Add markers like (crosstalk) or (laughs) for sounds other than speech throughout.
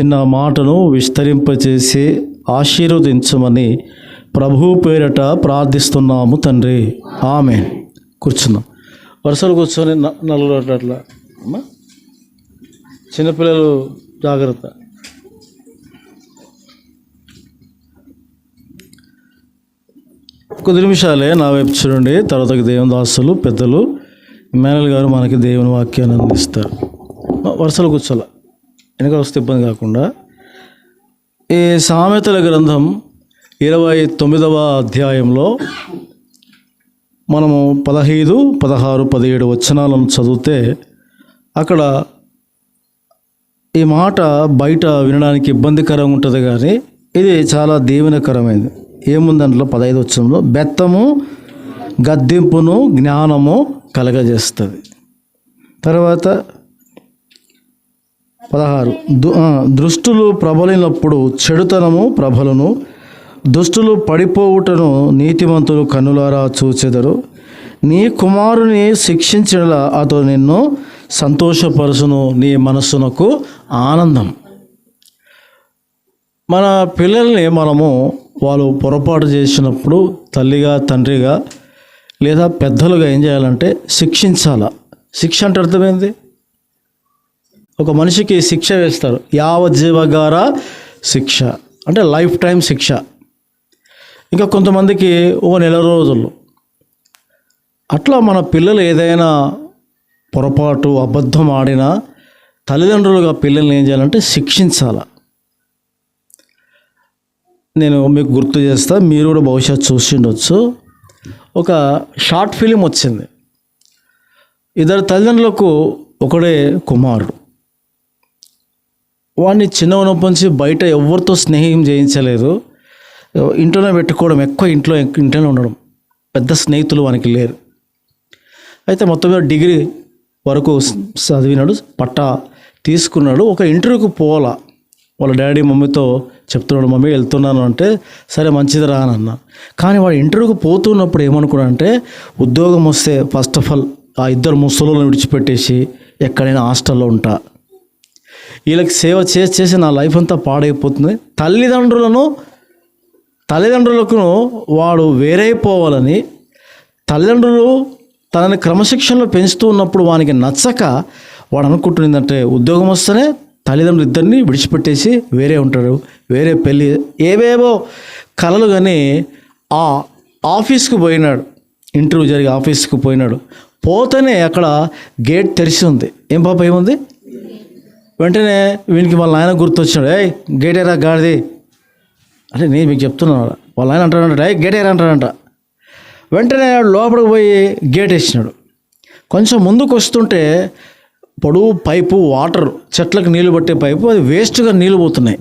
చిన్న మాటను విస్తరింపచేసి ఆశీర్వదించమని ప్రభు పేరట ప్రార్థిస్తున్నాము తండ్రి. ఆమె కూర్చున్నాం. వరుసలు కూర్చొని నలుగురు అట్లా అమ్మా. చిన్నపిల్లలు జాగ్రత్త. కొద్ది నిమిషాలే నా వైపు చూడండి. తర్వాత దేవుని దాసులు పెద్దలు మేనల్ గారు మనకి దేవుని వాక్యాన్ని అందిస్తారు. వరుసలు కూర్చోాల వెనక వస్తే ఇబ్బంది కాకుండా ఈ సామెతల గ్రంథం ఇరవై తొమ్మిదవ అధ్యాయంలో మనము పదహైదు పదహారు పదిహేడు వచనాలను చదివితే అక్కడ ఈ మాట బయట వినడానికి ఇబ్బందికరంగా ఉంటుంది కానీ ఇది చాలా దీవెనకరమైనది. దాంట్లో పదహైదు వచ్చంలో బెత్తము గద్దింపును జ్ఞానము కలగజేస్తుంది. తర్వాత పదహారు. దు దృష్టులు ప్రబలినప్పుడు చెడుతనము ప్రబలును. దుష్టులు పడిపోవుటను నీతిమంతులు కన్నులారా చూచెదరు. నీ కుమారుని శిక్షించిన అతడు నిన్ను సంతోషపరుచును నీ మనస్సునకు ఆనందం. మన పిల్లల్ని మనము వాళ్ళు పొరపాటు చేసినప్పుడు తల్లిగా తండ్రిగా లేదా పెద్దలుగా ఏం చేయాలంటే శిక్షించాల. శిక్ష అంటే అర్థమైంది ఒక మనిషికి శిక్ష వేస్తారు. యావజ్జీవగార శిక్ష. అంటే లైఫ్ టైం శిక్ష. ఇంకా కొంతమందికి ఓ నెల రోజులు. అట్లా మన పిల్లలు ఏదైనా పొరపాటు అబద్ధం ఆడినా తల్లిదండ్రులుగా పిల్లల్ని ఏం చేయాలంటే శిక్షించాల. నేను మీకు గుర్తు చేస్తా. మీరు కూడా బహుశా చూసిండొచ్చు ఒక షార్ట్ ఫిలిం వచ్చింది. ఇద్దరు తల్లిదండ్రులకు ఒకడే కుమారుడు. వాడిని చిన్నవనప్పటి ఉన్నప్పటి నుంచి బయట ఎవరితో స్నేహం చేయించలేదు. ఇంట్లోనే పెట్టుకోవడం ఎక్కువ ఇంట్లో ఇంట్లోనే ఉండడం. పెద్ద స్నేహితులు వానికి లేరు. అయితే మొత్తం మీద డిగ్రీ వరకు చదివినాడు పట్టా తీసుకున్నాడు. ఒక ఇంటర్వ్యూకి పోవాలా. వాళ్ళ డాడీ మమ్మీతో చెప్తున్నాడు మమ్మీ వెళ్తున్నాను అంటే సరే మంచిది రా అని కానీ వాడు ఇంటర్వ్యూకి పోతున్నప్పుడు ఏమనుకున్నా అంటే ఉద్యోగం వస్తే ఫస్ట్ ఆఫ్ ఆల్ ఆ ఇద్దరు ముసలోళ్ళని విడిచిపెట్టేసి ఎక్కడైనా హాస్టల్లో ఉంటా. వీళ్ళకి సేవ చేసి చేసి నా లైఫ్ అంతా పాడైపోతుంది. తల్లిదండ్రులను తల్లిదండ్రులకు వాడు వేరైపోవాలని తల్లిదండ్రులు తనని క్రమశిక్షణలో పెంచుతూ ఉన్నప్పుడు వానికి నచ్చక వాడు అనుకుంటుందంటే ఉద్యోగం వస్తేనే తల్లిదండ్రులు ఇద్దరిని విడిచిపెట్టేసి వేరే ఉంటాడు వేరే పెళ్ళి ఏవేవో కలలు కానీ ఆ ఆఫీస్కి పోయినాడు ఇంటర్వ్యూ జరిగి ఆఫీస్కి పోయినాడు. పోతేనే అక్కడ గేట్ తెరిచి ఉంది. ఏం పాప ఏముంది? వెంటనే వీనికి వాళ్ళ నాయన గుర్తొచ్చాడు ఏయ్ గేట్ గాడిది? అంటే నేను మీకు చెప్తున్నాను వాళ్ళ ఆయన అంటాడంట ఏ గేటేరా అంటాడంట. వెంటనే లోపలికి పోయి గేట్ వేసినాడు. కొంచెం ముందుకు వస్తుంటే పొడువు పైపు వాటర్ చెట్లకు నీళ్ళు పట్టే పైపు అది వేస్ట్గా నీళ్ళు పోతున్నాయి.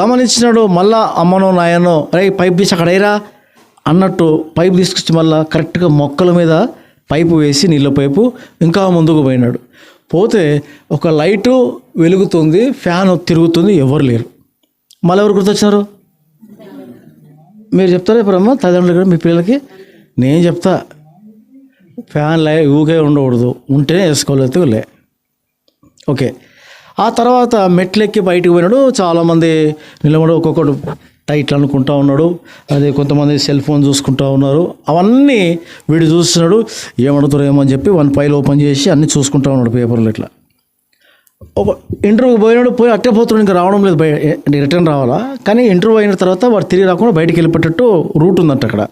గమనించినాడు మళ్ళా అమ్మనో నాయనో అరే పైప్ తీసి అక్కడ అన్నట్టు పైపు తీసుకొచ్చి మళ్ళా కరెక్ట్గా మొక్కల మీద పైపు వేసి నీళ్ళ పైపు ఇంకా ముందుకు పోయినాడు. పోతే ఒక లైటు వెలుగుతుంది ఫ్యాన్ తిరుగుతుంది ఎవరు లేరు. మళ్ళీ ఎవరు గుర్తొచ్చినారు? మీరు చెప్తారా ఇప్పుడు అమ్మ? తల్లిదండ్రులు కూడా మీ పిల్లలకి? నేను చెప్తా. ఫ్యాన్ లై ఊకే ఉండకూడదు. ఉంటేనే వేసుకోలేదు లే. ఓకే. ఆ తర్వాత మెట్లెక్కి బయటకు పోయినాడు. చాలామంది నిలబడి ఒక్కొక్కడు టైట్లు అనుకుంటా ఉన్నాడు. అదే కొంతమంది సెల్ ఫోన్ చూసుకుంటా ఉన్నారు. అవన్నీ వీడు చూస్తున్నాడు. ఏమడుతారు ఏమో అని చెప్పి వన్ ఫైల్ ఓపెన్ చేసి అన్నీ చూసుకుంటా ఉన్నాడు పేపర్లు ఇట్లా. ఒక ఇంటర్వ్యూ పోయినాడు పోయి అట్టే పోతున్నాడు. ఇంకా రావడం లేదు బయ రిటర్న్ రావాలా? కానీ ఇంటర్వ్యూ అయిన తర్వాత వాడు తిరిగి రాకుండా బయటికి వెళ్ళిపోయేటట్టు రూట్ ఉందంట అక్కడ.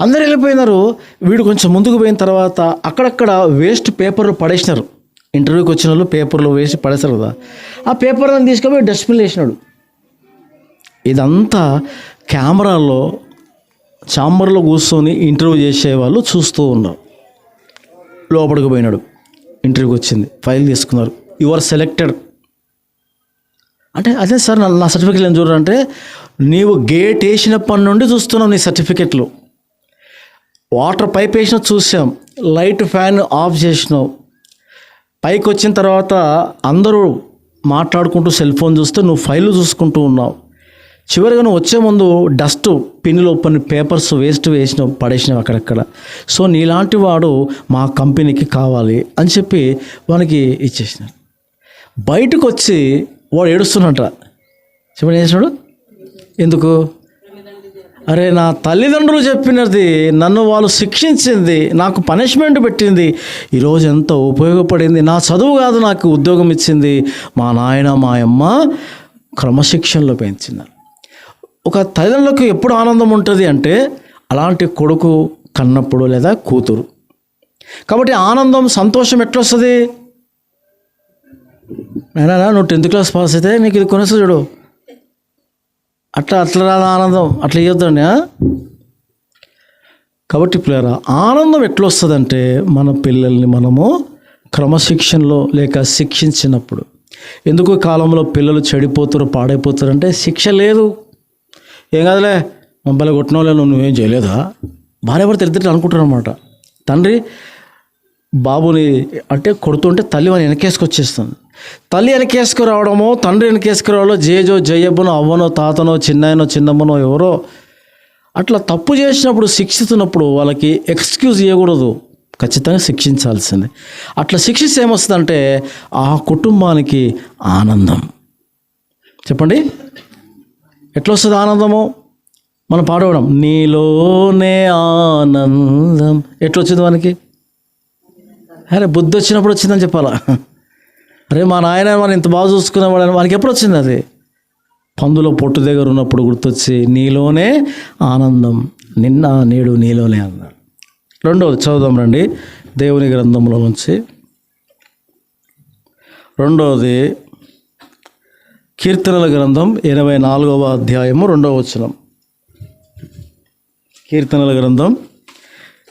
అందరు వెళ్ళిపోయినారు. వీడు కొంచెం ముందుకు పోయిన తర్వాత అక్కడక్కడ వేస్ట్ పేపర్లు పడేసినారు. ఇంటర్వ్యూకి వచ్చిన వాళ్ళు పేపర్లు వేసి పడేస్తారు కదా. ఆ పేపర్లను తీసుకుపోయి డస్ట్బిన్ వేసినాడు. ఇదంతా కెమెరాలో చాంబర్లో కూర్చొని ఇంటర్వ్యూ చేసేవాళ్ళు చూస్తూ ఉన్నారు. లోపలికి పోయినాడు. ఇంటర్వ్యూకి వచ్చింది. ఫైల్ తీసుకున్నారు. యు ఆర్ సెలెక్టెడ్ అంటే అదే సార్ నా నా సర్టిఫికెట్లు ఏం చూడాలంటే నీవు గేట్ వేసినప్పటి నుండి చూస్తున్నావు నీ సర్టిఫికెట్లు వాటర్ పైప్ వేసిన చూసాం. లైట్ ఫ్యాన్ ఆఫ్ చేసినావు. పైకి వచ్చిన తర్వాత అందరూ మాట్లాడుకుంటూ సెల్ ఫోన్ చూస్తే నువ్వు ఫైల్ చూసుకుంటూ ఉన్నావు. చివరిగా నువ్వు వచ్చే ముందు డస్ట్ పిన్నులో కొన్ని పేపర్స్ వేస్ట్ వేసినావు పడేసినావు అక్కడక్కడ. సో నీలాంటి వాడు మా కంపెనీకి కావాలి అని చెప్పి వానికి ఇచ్చేసినారు బయటకు వచ్చి వాడు ఏడుస్తున్నట చెప్పండి చేసినాడు ఎందుకు? అరే నా తల్లిదండ్రులు చెప్పినది నన్ను వాళ్ళు శిక్షించింది నాకు పనిష్మెంట్ పెట్టింది ఈరోజు ఎంత ఉపయోగపడింది నా చదువు కాదు నాకు ఉద్యోగం ఇచ్చింది మా నాయన మా అమ్మ క్రమశిక్షణలో పెంచింది ఒక తల్లిదండ్రులకు ఎప్పుడు ఆనందం ఉంటుంది అంటే అలాంటి కొడుకు కన్నప్పుడు లేదా కూతురు. కాబట్టి ఆనందం సంతోషం ఎట్లొస్తుంది? నేనా నువ్వు టెన్త్ క్లాస్ పాస్ అయితే నీకు ఇది కొనేస్తా చూడు. అట్లా అట్లా రాదు ఆనందం? అట్లా ఇవ్వద్దండి కాబట్టి పిల్లరా ఆనందం ఎట్లా వస్తుందంటే మన పిల్లల్ని మనము క్రమశిక్షణలో లేక శిక్షించినప్పుడు. ఎందుకు కాలంలో పిల్లలు చెడిపోతారు పాడైపోతారు అంటే శిక్ష లేదు. ఏం కాదులే మమ్మల్ని కొట్టిన వాళ్ళు నువ్వేం చేయలేదా? భార్య భర్త ఇద్దరు అనుకుంటారు అనమాట తండ్రి బాబుని అంటే కొడుతుంటే తల్లి వాని వెనకేసుకొచ్చేస్తుంది తల్లి వెనకేసుకు రావడమో తండ్రి వెనకేసుకు రావడమో జేజో జయ్యబ్బనో అవ్వనో తాతనో చిన్నాయనో చిన్నమ్మనో ఎవరో అట్లా తప్పు చేసినప్పుడు శిక్షిస్తున్నప్పుడు వాళ్ళకి ఎక్స్క్యూజ్ ఇవ్వకూడదు ఖచ్చితంగా శిక్షించాల్సిందే. అట్లా శిక్షిస్తే ఏమొస్తుందంటే ఆ కుటుంబానికి ఆనందం. చెప్పండి? ఎట్లా వస్తుంది ఆనందము? మనం పాడవడం నీలోనే ఆనందం. ఎట్లా వచ్చింది మనకి అరే బుద్ధి వచ్చినప్పుడు వచ్చిందని చెప్పాలా? అరే మా నాయన మనం ఇంత బాగా చూసుకునేవాడని మనకి ఎప్పుడు వచ్చింది అది? పందులో పొట్టు దగ్గర ఉన్నప్పుడు గుర్తొచ్చి నీలోనే ఆనందం. నిన్న నేడు నీలోనే అన్నాడు. రెండవది చదువుదాం రండి. దేవుని గ్రంథంలో నుంచి. రెండవది కీర్తనల గ్రంథం ఎనభై నాలుగవ అధ్యాయము రెండవ వచనం. కీర్తనల గ్రంథం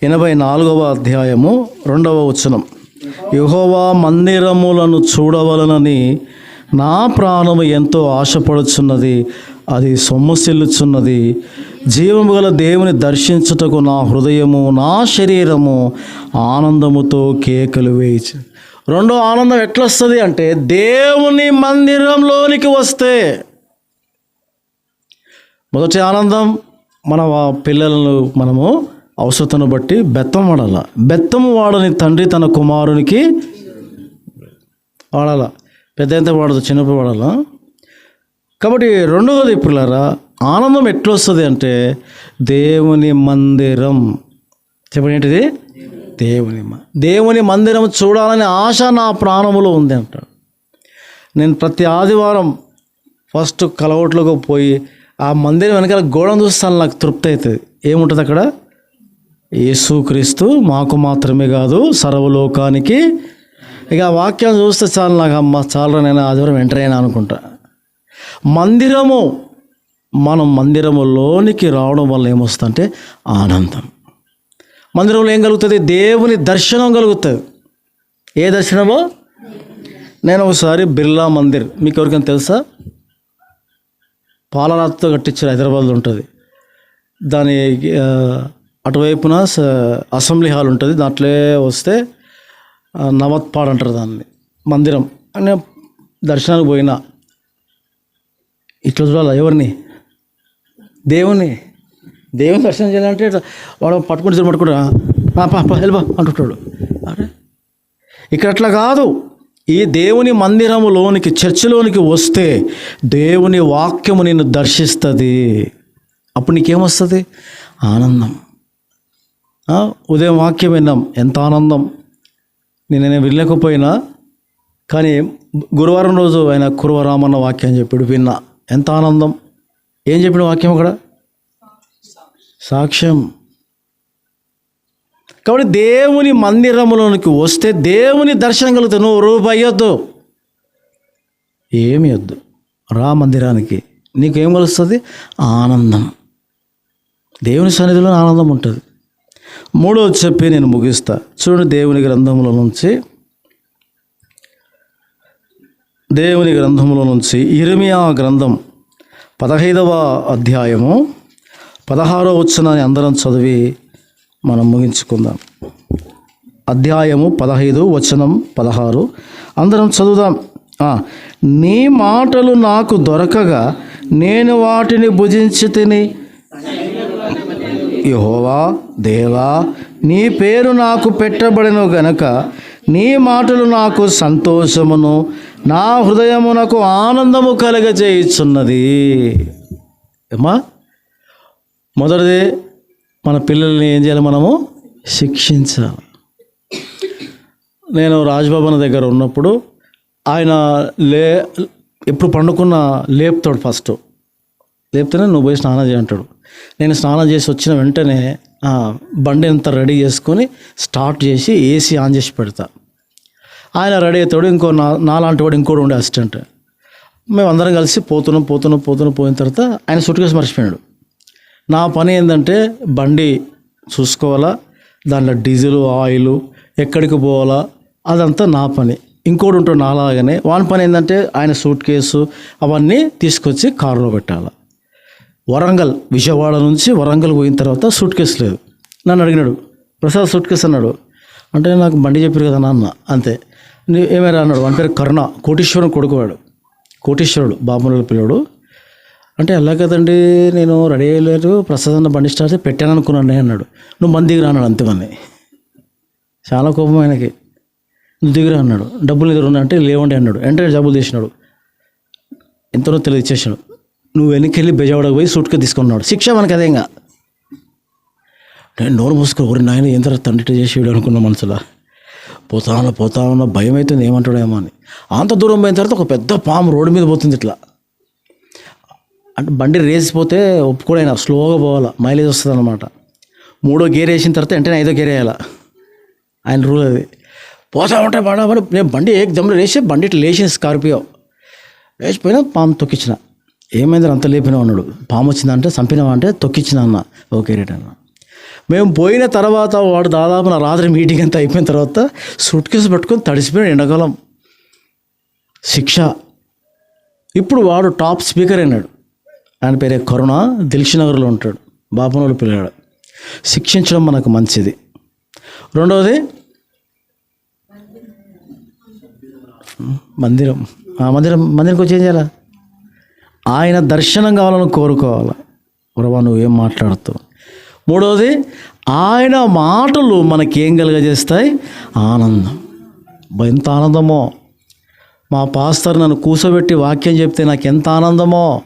ఎనభై నాలుగవ అధ్యాయము రెండవ వచనం. యుహోవా మందిరములను చూడవలనని నా ప్రాణము ఎంతో ఆశపడుచున్నది అది సొమ్మసిల్లుచున్నది. జీవము గల దేవుని దర్శించుటకు నా హృదయము నా శరీరము ఆనందముతో కేకలు వేయచ్చు రెండో ఆనందం ఎట్లొస్తుంది అంటే దేవుని మందిరంలోనికి వస్తే మొదటి ఆనందం మన పిల్లలను మనము అవసరతను బట్టి బెత్తం వాడాల. బెత్తం వాడని తండ్రి తన కుమారునికి వాడాల. పెద్ద ఎంత వాడదు చిన్నప్పుడు వాడాలా. కాబట్టి రెండవది పిల్లరా ఆనందం ఎట్లొస్తుంది అంటే దేవుని మందిరం. చెప్పండి ఏంటిది? దేవుని దేవుని మందిరం చూడాలనే ఆశ నా ప్రాణములో ఉంది అంటాడు. నేను ప్రతి ఆదివారం ఫస్ట్ కలవట్లోకి పోయి ఆ మందిరం వెనకాల గోడను చూస్తాను నాకు తృప్తి అవుతుంది. ఏముంటుంది అక్కడ? యేసుక్రీస్తు మాకు మాత్రమే కాదు సర్వలోకానికి. ఇక ఆ వాక్యం చూస్తే చాలు నాకు అమ్మ చాలా నేను ఆదివారం ఎంటర్ అయినా అనుకుంటా. మందిరము మనం మందిరములోనికి రావడం వల్ల ఏమొస్తుందంటే ఆనందం. మందిరంలో ఏం కలుగుతుంది? దేవుని దర్శనం కలుగుతుంది. ఏ దర్శనమో? నేను ఒకసారి బిర్లా మందిర్ మీకు ఎవరికైనా తెలుసా? పాలరాతితో కట్టించారు హైదరాబాద్లో ఉంటుంది. దాని అటువైపున స- అసెంబ్లీ హాల్ ఉంటుంది. దాంట్లో వస్తే ఆ, నవత్పాడ్ అంటారు దాన్ని మందిరం. అని దర్శనానికి పోయినా. ఇట్లా చూడాలి ఎవరిని? దేవుని. దేవుని దర్శనం చేయాలంటే వాడు పట్టుకుంటే పట్టుకుంటా పా అంటుంటాడు. అరే ఇక్కడ అట్లా కాదు. ఈ దేవుని మందిరములోనికి చర్చిలోనికి వస్తే దేవుని వాక్యము నిన్ను దర్శిస్తుంది. అప్పుడు నీకేమొస్తుంది? ఆనందం. ఉదయం వాక్యం విన్నాం. ఎంత ఆనందం. నేను నేను వినలేకపోయినా కానీ గురువారం రోజు ఆయన కురువరామన్న వాక్యం చెప్పాడు విన్నా. ఎంత ఆనందం. ఏం చెప్పిన వాక్యం అక్కడ? సాక్ష్యం. కాబట్టి దేవుని మందిరములోనికి వస్తే దేవుని దర్శనం కలుగుతుంది. నువ్వు రూపాయద్దు ఏమి వద్దు రా మందిరానికి. నీకేం కలుస్తుంది ఆనందం. దేవుని సన్నిధిలో ఆనందం ఉంటుంది. మూడో చెప్పి నేను ముగిస్తా. చూడండి దేవుని గ్రంథంలో నుంచి. దేవుని గ్రంథంలో నుంచి ఇరిమియా గ్రంథం పదహైదవ అధ్యాయము. పదహారో వచ్చినాన్ని అందరం చదివి మనం ముగించుకుందాం. అధ్యాయము పదహైదు వచనం పదహారు. అందరం చదువుదాం. నీ మాటలు నాకు దొరకగా నేను వాటిని భుజించి తిని. యహోవా దేవా నీ పేరు నాకు పెట్టబడిన గనక నీ మాటలు నాకు సంతోషమును నా హృదయమునకు ఆనందము కలగజేయుచున్నది. ఏమా మొదటిది మన పిల్లల్ని ఏం చేయాలి మనము? శిక్షించాలి. నేను రాజ్భవన్ దగ్గర ఉన్నప్పుడు ఆయన లే ఎప్పుడు పండుకున్న లేపుతాడు ఫస్ట్. లేపితేనే నువ్వు పోయి స్నానం చేయంటాడు నేను స్నానం చేసి వచ్చిన వెంటనే బండి అంతా రెడీ చేసుకొని స్టార్ట్ చేసి ఏసీ ఆన్ చేసి పెడతా. ఆయన రెడీ అవుతాడు ఇంకో నా నాలాంటి వాడు ఇంకోటి ఉండే అసిస్టెంట్. మేము అందరం కలిసి పోతున్నాం పోతున్నాం పోతున్నాం పోయిన తర్వాత ఆయన సుట్కేసి మర్చిపోయాడు నా పని ఏంటంటే బండి చూసుకోవాలా దాంట్లో డీజిల్ ఆయిల్ ఎక్కడికి పోవాలా అదంతా నా పని. ఇంకోటి ఉంటాడు నాలాగానే వాని పని ఏంటంటే ఆయన సూట్ కేసు అవన్నీ తీసుకొచ్చి కారులో పెట్టాలి. వరంగల్ విజయవాడ నుంచి వరంగల్ పోయిన తర్వాత సూట్ కేసు లేదు. నన్ను అడిగినాడు ప్రసాద్ సూట్ కేసు అన్నాడు. అంటే నాకు బండి చెప్పారు కదా నాన్న అంతే. నువ్వు ఏమైనా అన్నాడు వాని పేరు కరుణ కోటీశ్వరం కొడుకువాడు. కోటీశ్వరుడు బాబుల పిల్లడు. అంటే అలా కదండి నేను రెడీ అయ్యలేరు ప్రసాద్ అన్న బండి స్టార్ట్ పెట్టాను అనుకున్నాను అన్నాడు. నువ్వు మన దిగిరా అన్నాడు అంతేమని చాలా కోపం ఆయనకి. నువ్వు దిగిరా అన్నాడు. డబ్బులు ఎదురు ఉన్నాయంటే లేవండి అన్నాడు. వెంటనే డబ్బులు తీసినాడు. ఎంతనో తెలియదు ఇచ్చేసాడు. నువ్వు వెనక్కి బెజవాడకు పోయి సూట్గా తీసుకున్నాడు. శిక్ష మనకి అదే ఇంకా. నేను నోరు మూసుకో ఊరి నాయన ఏం తర్వాత తండ్రి చేసి అనుకున్న మనసులో? పోతా ఉన్నా పోతా ఉన్నా భయం అవుతుంది ఏమంటాడేమో అని. అంత దూరం పోయిన తర్వాత ఒక పెద్ద పాము రోడ్డు మీద పోతుంది ఇట్లా. అంటే బండి రేసిపోతే ఒప్పుకోడైనా స్లోగా పోవాలా మైలేజ్ వస్తుంది అనమాట మూడో గేర్ వేసిన తర్వాత వెంటనే ఐదో గేర్ వేయాలా. ఆయన రూల్ అది. పోతా ఉంటే పడబడి నేను బండి ఏ దమ్ములు వేసి బండి ఇట్లా లేచిన స్కార్పియో. లేచిపోయినా పాము తొక్కించిన ఏమైంది అంత లేపినా అన్నాడు. పాము వచ్చిందంటే చంపినావా అంటే తొక్కించిన అన్న. ఓకే రేట్ అన్న. మేము పోయిన తర్వాత వాడు దాదాపు నా రాత్రి మీటింగ్ అంతా అయిపోయిన తర్వాత సూట్ కేసు పట్టుకొని తడిసిపోయిన ఎండాకాలం. శిక్ష. ఇప్పుడు వాడు టాప్ స్పీకర్ అయినాడు ఆయన పేరే కరుణ. దిల్షినగర్లో ఉంటాడు. బాపనోళ్ళు పిల్లాడు. శిక్షించడం మనకు మంచిది. రెండవది మందిరం. ఆ మందిరం మందిరంకి వచ్చి ఏం చేయాలా? ఆయన దర్శనం కావాలని కోరుకోవాలి? ప్రభా నువ్వేం మాట్లాడుతావు? మూడవది ఆయన మాటలు మనకేం కలుగజేస్తాయి? ఆనందం. ఎంత ఆనందమో. మా పాస్తర్ నన్ను కూసోబెట్టి వాక్యం చెప్తే నాకు ఎంత ఆనందమో.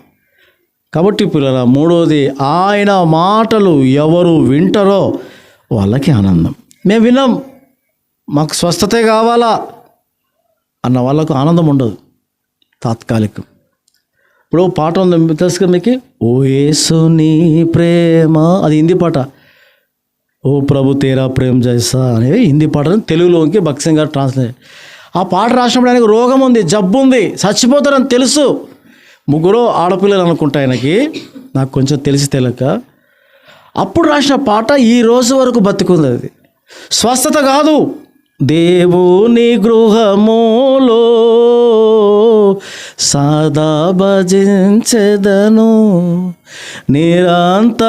కాబట్టి పిల్లల మూడోది ఆయన మాటలు ఎవరు వింటారో వాళ్ళకి ఆనందం. మేము విన్నాం మాకు స్వస్థతే కావాలా అన్న వాళ్ళకు ఆనందం ఉండదు తాత్కాలికం. ఇప్పుడు ఓ పాట ఉంది తెలుసు కదా మీకు? ఓ యేసు నీ ప్రేమ అది హిందీ పాట. ఓ ప్రభు తేరా ప్రేమ జైసా అనేది హిందీ పాటను తెలుగులోకి భక్సింగ్ గారు ట్రాన్స్లేట్ ఆ పాట రాసినప్పుడు ఆయనకు రోగం ఉంది జబ్బు ఉంది చచ్చిపోతారని తెలుసు. ముగ్గురు ఆడపిల్లలు అనుకుంటా ఆయనకి. నాకు కొంచెం తెలిసి తెలియక. అప్పుడు రాసిన పాట ఈ రోజు వరకు బతుకుంది అది. స్వస్థత కాదు. దేవుని గృహములో సదా భజించెదను నిరంతరమేసు.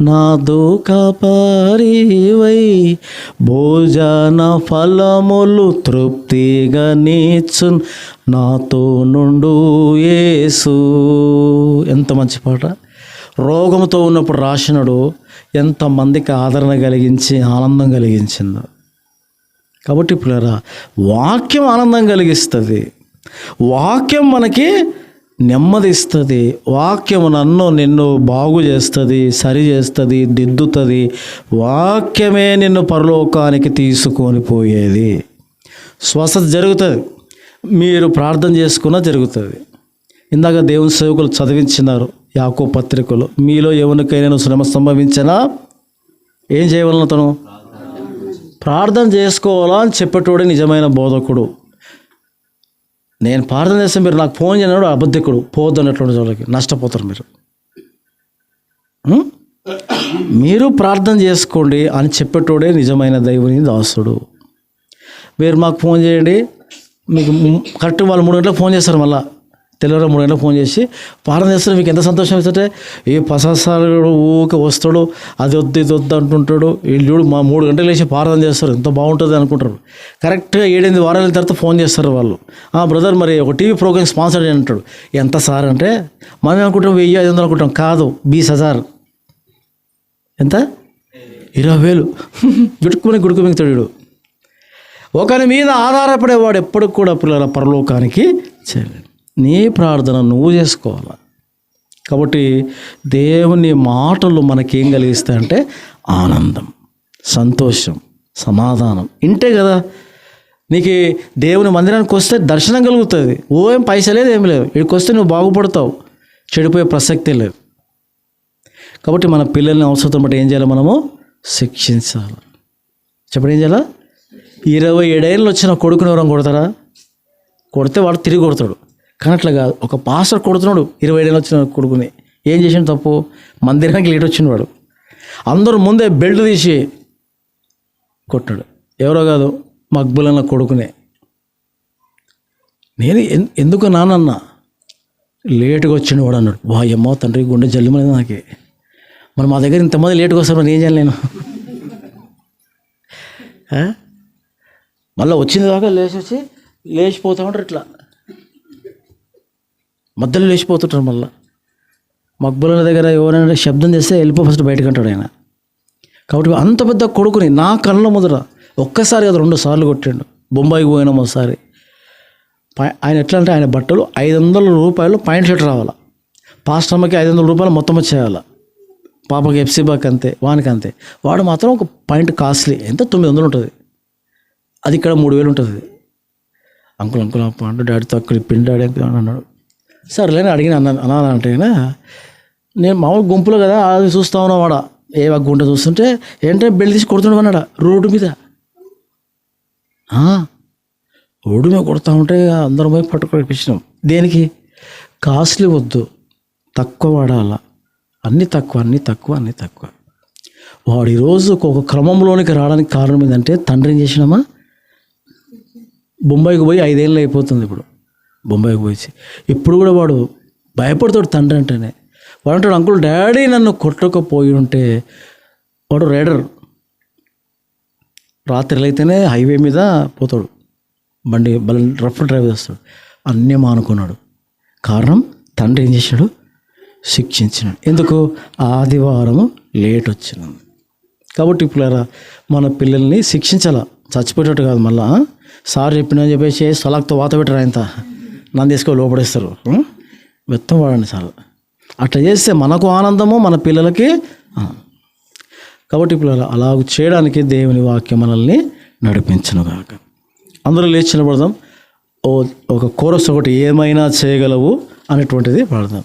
నా దుఃఖ పరివై భోజన ఫలములు తృప్తిగా నీచున్ నాతో నుండు యేసు. ఎంత మంచి పాట. రోగంతో ఉన్నప్పుడు రాసినడు ఎంతమందికి ఆదరణ కలిగించి ఆనందం కలిగించిందో. కాబట్టి పిల్లరా వాక్యం ఆనందం కలిగిస్తుంది. వాక్యం మనకి నెమ్మది ఇస్తుంది వాక్యం నన్ను నిన్ను బాగు చేస్తుంది సరి చేస్తుంది దిద్దుతుంది. వాక్యమే నిన్ను పరలోకానికి తీసుకొని పోయేది. స్వస్థత జరుగుతుంది. మీరు ప్రార్థన చేసుకున్నా జరుగుతుంది. ఇందాక దేవుని సేవకులు చదివించినారు యాకో పత్రికలు. మీలో ఎవరికైనా శ్రమ సంభవించినా ఏం చేయవలన తను ప్రార్థన చేసుకోవాలా అని చెప్పేటోడే నిజమైన బోధకుడు. నేను ప్రార్థన చేస్తే మీరు నాకు ఫోన్ చేయడం అబద్ధికుడు. పోవద్దు అన్నటువంటి వాళ్ళకి నష్టపోతారు మీరు. మీరు ప్రార్థన చేసుకోండి అని చెప్పేటోడే నిజమైన దైవుని దాసుడు. మీరు మాకు ఫోన్ చేయండి. మీకు కరెక్ట్ వాళ్ళు మూడు గంటలకు ఫోన్ చేస్తారు మళ్ళీ. తెల్లవారు మూడు గంటలకు ఫోన్ చేసి పాఠం చేస్తారు మీకు ఎంత సంతోషం ఇస్తుంటే ఏ పసాసాలు ఊకే వస్తాడు అది వద్దు ఇది వద్దు అంటుంటాడు. వీళ్ళు చూడు మా మూడు గంటలు వేసి ప్రార్థన చేస్తారు ఎంత బాగుంటుంది అనుకుంటారు. కరెక్ట్గా ఏడెనిమిది వారాల తర్వాత ఫోన్ చేస్తారు వాళ్ళు. ఆ బ్రదర్ మరి ఒక టీవీ ప్రోగ్రామ్ స్పాన్సర్ అని అంటాడు. ఎంత సార్? అంటే మనం అనుకుంటాం వెయ్యి ఐదు వందలు అనుకుంటాం. కాదు బీస్ హజార్ ఎంత? ఇరవై వేలు. (laughs) గుడుకుమని గుడుకు మింగుతాడు ఒకరి మీద ఆధారపడేవాడు ఎప్పటికి కూడా పిల్లల పరలోకానికి చేయలేదు నీ ప్రార్థన నువ్వు చేసుకోవాలి? కాబట్టి దేవుని మాటలు మనకేం కలిగిస్తాయంటే ఆనందం సంతోషం సమాధానం. ఇంటే కదా? నీకు దేవుని మందిరానికి వస్తే దర్శనం కలుగుతుంది. ఓ ఏం పైసా లేదు ఏం లేదు. ఇక్కడికి వస్తే నువ్వు బాగుపడతావు. చెడిపోయే ప్రసక్తే లేదు. కాబట్టి మన పిల్లల్ని అవసరం బట్టి ఏం చేయాలి మనము? శిక్షించాలి. చెప్పండి ఏం చేయాలా? ఇరవై ఏడేళ్ళు వచ్చిన కొడుకుని ఎవరం కొడతారా? కొడితే వాడు తిరిగి కొడతాడు. కానీ అట్లా కాదు. ఒక పాస్టర్ కొడుతున్నాడు. ఇరవై ఏళ్ళు వచ్చిన కొడుకుని. ఏం చేసిన తప్పు? మందిరానికి లేట్ వచ్చినవాడు అందరూ ముందే బెల్ట్ తీసి కొట్టాడు. ఎవరో కాదు మక్బులన్న కొడుకునే. నేను ఎన్- ఎందుకు నానన్న? లేటుగా వచ్చిన వాడు అన్నాడు. వా అమ్మో తండ్రి గుండె జల్లిమలేదు నాకే. మరి మా దగ్గర ఇంతమంది లేటుగా వస్తారు మరి ఏం చేయలేను మళ్ళీ వచ్చింది దాకా లేచి వచ్చి లేచిపోతా ఉంటారు ఇట్లా. మధ్యలో లేచిపోతుంటారు మళ్ళీ. మక్బుల దగ్గర ఎవరైనా శబ్దం చేస్తే వెళ్ళిపో ఫస్ట్ బయటకు అంటాడు ఆయన. కాబట్టి అంత పెద్ద కొడుకుని నా కళ్ళ ముదర ఒక్కసారి కదా రెండు సార్లు కొట్టిండు. బొంబాయికి పోయినాం ఒకసారి. పై- ఆయన ఎట్లా అంటే ఆయన బట్టలు ఐదు వందల రూపాయలు పాయింట్ షర్ట్ రావాలా. పాస్టమ్మకి ఐదు వందల రూపాయలు మొత్తం వచ్చేయాలి. పాపకి ఎఫ్సీ బాక్ అంతే వానికి అంతే. వాడు మాత్రం ఒక పాయింట్ కాస్ట్లీ. ఎంత? తొమ్మిది వందలు ఉంటుంది. అది ఇక్కడ మూడు వేలు ఉంటుంది. అంకుల్ అంకుల్ అప్ప అంటే డాడీ తక్కువ పిండి డాడీ అన్నాడు. సరేలేని అడిగిన అన్న అనాలంటే నేను మామూలు గుంపులో కదా అది చూస్తా ఉన్నా వాడ. ఏ గుంట చూస్తుంటే ఏంటంటే బెల్ట్ తీసి కొడుతుండే అన్నాడు రోడ్డు మీద. రోడ్డు మీద కొడతా ఉంటే అందరం పోయి పట్టుకొనిపించినాం దేనికి? కాస్ట్లీ వద్దు తక్కువ వాడాల. అన్నీ తక్కువ అన్నీ తక్కువ అన్నీ తక్కువ. వాడు ఈరోజు ఒక క్రమంలోనికి రావడానికి కారణం ఏంటంటే తండ్రి ఏం చేసినామా? బొంబాయికి పోయి ఐదేళ్ళు అయిపోతుంది ఇప్పుడు. బొంబాయికి పోయి ఇప్పుడు కూడా వాడు భయపడతాడు తండ్రి అంటేనే. వాడు అంటాడు అంకుల్ డాడీ నన్ను కొట్టకపోయి ఉంటే వాడు రైడర్. రాత్రిలో అయితేనే హైవే మీద పోతాడు. బండి బల రఫ్ డ్రైవ్ చేస్తాడు. అన్నీ మానుకున్నాడు. కారణం తండ్రి ఏం చేశాడు? శిక్షించినాడు. ఎందుకు? ఆదివారము లేట్ వచ్చినాను కాబట్టి ఇప్పుడు మన పిల్లల్ని శిక్షించాల? చచ్చిపోయేటట్టు కాదు మళ్ళా సార్ చెప్పిన చెప్పేసి సలాక్తో వాత పెట్టరు ఆయనతో నన్ను తీసుకో లోపడేస్తారు మొత్తం వాడండి సార్ అట్లా చేస్తే మనకు ఆనందము మన పిల్లలకి కాబట్టి ఇప్పుడు అలా చేయడానికి దేవుని వాక్యం మనల్ని నడిపించను కాక అందరూ లేచి నిలబడదాం. ఓ ఒక కోరస్ ఒకటి ఏమైనా చేయగలవు అనేటువంటిది పాడదాం.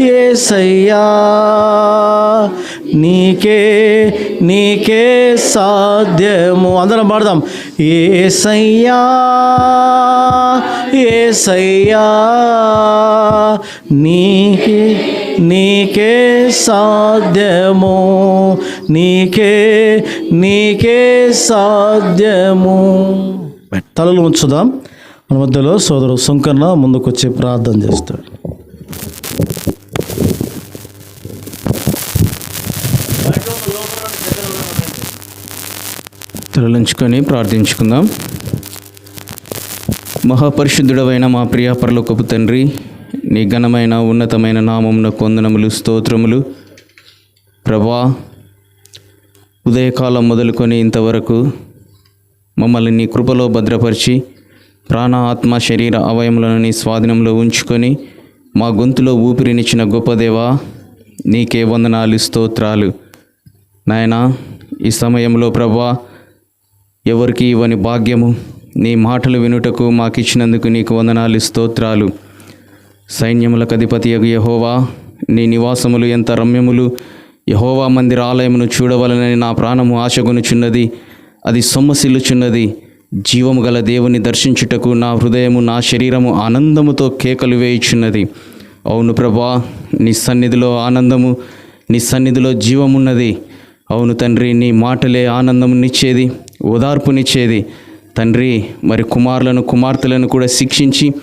ఏసయ్యా నీకే నీకే సాధ్యము. అందరం పాడదాం. ఏసయ్యా ఏసయ్యా నీకే నీకే సాధ్యము. నీకే నీకే సాధ్యము. తలలు ఉంచుదాం. మన మధ్యలో సోదరు సుంకన్న ముందుకొచ్చి ప్రార్థన చేస్తాడు. తరలించుకొని ప్రార్థించుకుందాం. మహాపరిశుద్ధుడవైన మా ప్రియ పరలోకపు తండ్రి నీ ఘనమైన ఉన్నతమైన నామమున కొందనములు స్తోత్రములు. ప్రభా ఉదయకాలం మొదలుకొని ఇంతవరకు మమ్మల్ని నీ కృపలో భద్రపరిచి ప్రాణ ఆత్మ శరీర అవయములను నీ స్వాధీనంలో ఉంచుకొని మా గొంతులో ఊపిరినిచ్చిన గొప్పదేవా నీకే వందనాలు స్తోత్రాలు. నాయనా ఈ సమయంలో ప్రభా ఎవరికి ఇవ్వని భాగ్యము? నీ మాటలు వినుటకు మాకిచ్చినందుకు నీకు వందనాలు స్తోత్రాలు. సైన్యములకు అధిపతి యహోవా నీ నివాసములు ఎంత రమ్యములు. యహోవా మందిర ఆలయమును చూడవలనని నా ప్రాణము ఆశగొనుచున్నది. అది సొమ్మసిల్లుచున్నది. జీవము గల దేవుని దర్శించుటకు నా హృదయము నా శరీరము ఆనందముతో కేకలు వేయుచున్నది. అవును ప్రభా నీ సన్నిధిలో ఆనందము నీ సన్నిధిలో జీవమున్నది. అవును తండ్రి నీ మాటలే ఆనందమునిచ్చేది. ఓదార్పునిచ్చేది. తండ్రి మరి కుమారులను కుమార్తెలను కూడా శిక్షించి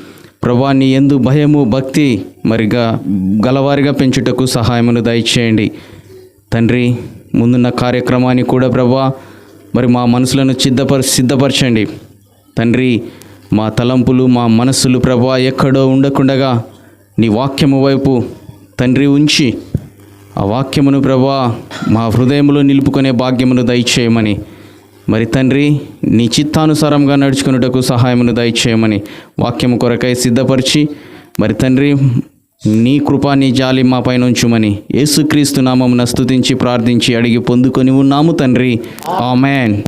ప్రభా నీ ఎందు భయము భక్తి మరిగా గలవారిగా పెంచుటకు సహాయమును దయచేయండి. తండ్రి ముందున్న కార్యక్రమాన్ని కూడా ప్రభా మరి మా మనసులను సిద్ధపర సిద్ధపరచండి. తండ్రి మా తలంపులు మా మనస్సులు ప్రభా ఎక్కడో ఉండకుండగా నీ వాక్యము వైపు తండ్రి ఉంచి ఆ వాక్యమును ప్రభా మా హృదయంలో నిలుపుకునే భాగ్యమును దయచేయమని మరి తండ్రి నీ చిత్తానుసారంగా నడుచుకున్నటకు సహాయమును దయచేయమని వాక్యము కొరకై సిద్ధపరిచి మరి తండ్రి నీ కృపా నీ జాలి మా పైన ఉంచుమని యేసుక్రీస్తు నామమున స్తుతించి ప్రార్థించి అడిగి పొందుకొని ఉన్నాము తండ్రి. ఆమెన్.